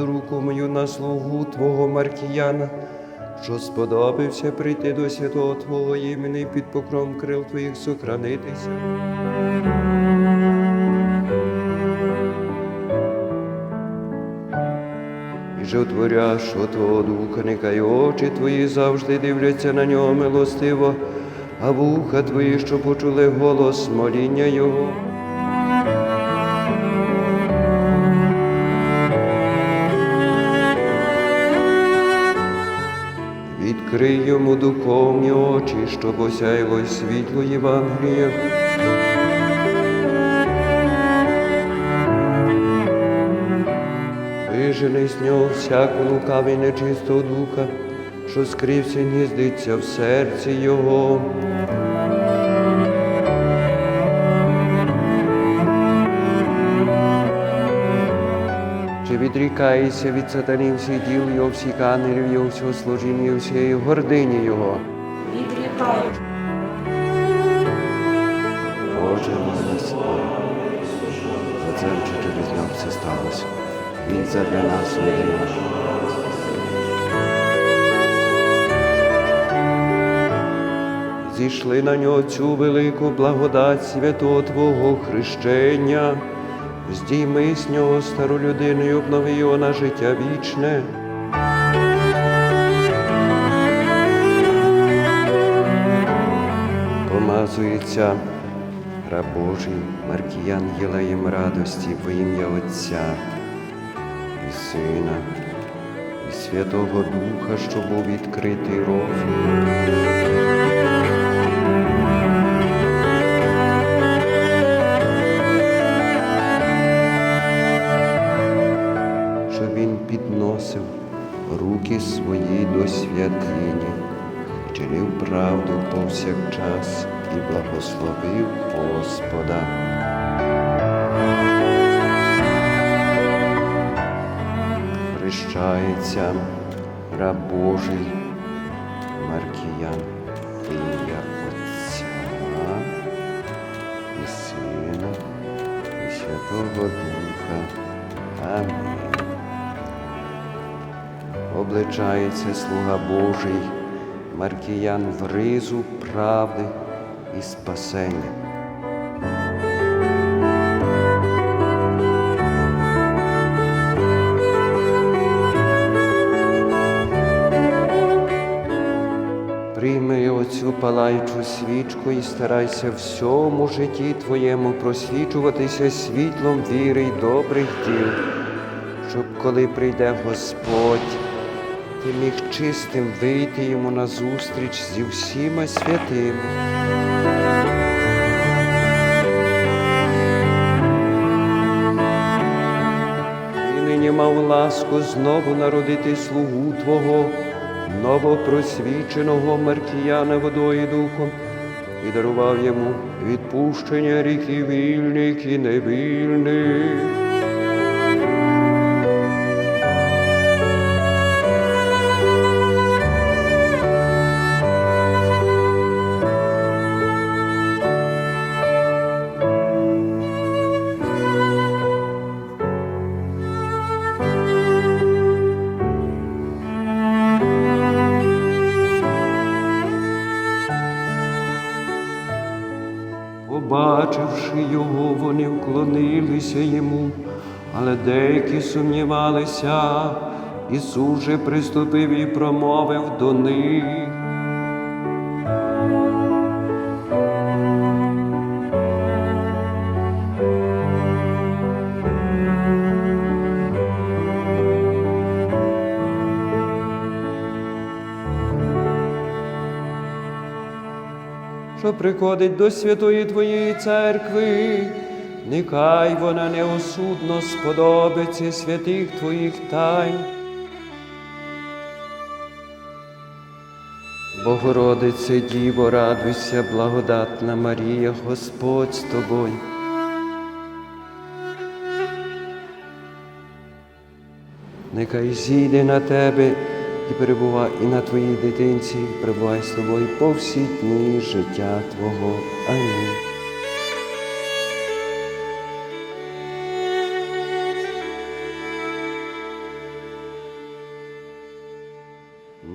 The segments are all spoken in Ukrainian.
руку мою на слугу Твого Маркіяна, що сподобався прийти до святого Твого імені під покром крил Твоїх сохранитися. І животворящого Твого Духа, нехай очі Твої завжди дивляться на нього милостиво, а вуха Твої, що почули голос моління Його. Відкрий йому духовні очі, щоб осяяло світло Євангелія. Вижений з нього всяку лукаві нечистого духа, що скрився гніздиться в серці його. Відрікається від сатанів всіх діл його, всіх ангелів його, всього служіння, і всієї гордині його. Відрікаю. Боже милостивий, за це через нього все сталося. Він задля нас один. Зійшли на нього цю велику благодать святого Твого хрещення. Здійми з нього стару людину і обнови його на життя вічне. Помазується раб Божий Маркіян Єлеєм радості во ім'я Отця і Сина, і Святого Духа, що був відкритий розум. Правду повсякчас і благословив Господа. Хрещається раб Божий Маркіян в Отця і Сина і Святого Духа. Амінь. Обличається слуга Божий, Маркіян в ризу правди і спасення. Прийми оцю палаючу свічку і старайся всьому житті твоєму просвічуватися світлом віри й добрих діл, щоб коли прийде Господь, ти міг чистим вийти йому назустріч зі всіма святими. І нині мав ласку знову народити слугу Твого, новопросвіченого Маркіяна водою духом, і дарував йому відпущення гріхів вільних і невільних. Побачивши його, вони вклонилися йому, але деякі сумнівалися. Ісус же приступив і промовив до них. Що приходить до святої Твоєї церкви, нехай вона неосудно сподобиться святих Твоїх тайн. Богородице Діво, радуйся, благодатна Марія, Господь з тобою. Нехай зійде на тебе і перебува і на твоїй дитинці, перебувай з тобою по всі дні життя Твого. Амінь.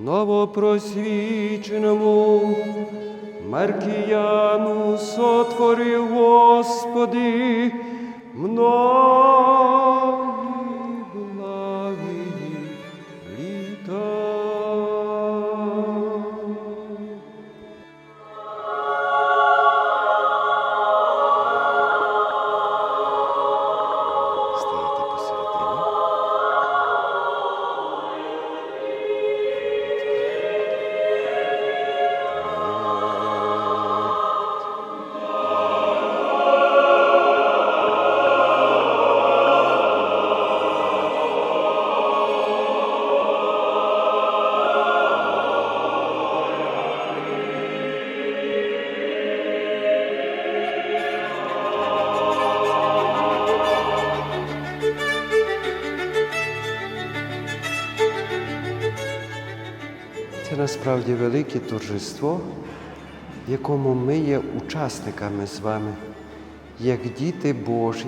Новопросвіченому Маркіяну сотворив Господи мною. Насправді велике торжество, в якому ми є учасниками з вами, як діти Божі,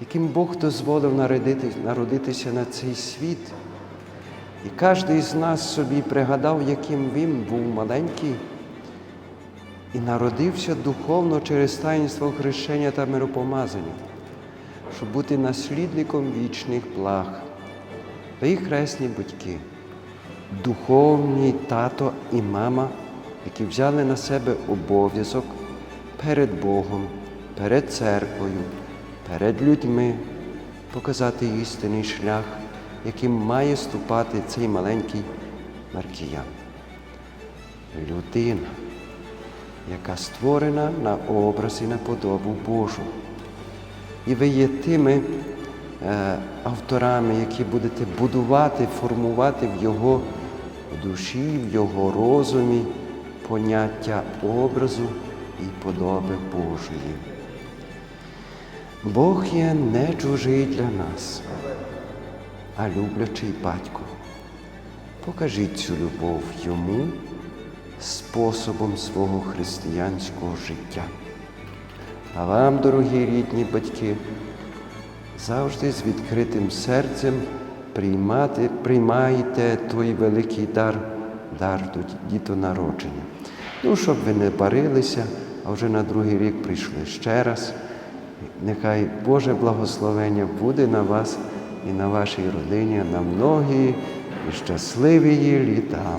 яким Бог дозволив народитися на цей світ. І кожен з нас собі пригадав, яким він був маленький і народився духовно через таїнство хрещення та миропомазання, щоб бути наслідником вічних благ. Ви хресні батьки духовні тато і мама, які взяли на себе обов'язок перед Богом, перед церквою, перед людьми показати істинний шлях, яким має ступати цей маленький Маркіян. Людина, яка створена на образ і на подобу Божу. І ви є тими авторами, які будете будувати, формувати в його душі, в його розумі поняття образу і подоби Божої. Бог є не чужий для нас, а люблячий батько. Покажіть цю любов йому способом свого християнського життя. А вам, дорогі рідні батьки, завжди з відкритим серцем приймати, приймайте той великий дар, дар дітонародження. Ну, щоб ви не парилися, а вже на другий рік прийшли ще раз. Нехай Боже благословення буде на вас і на вашій родині на многі і щасливі літа.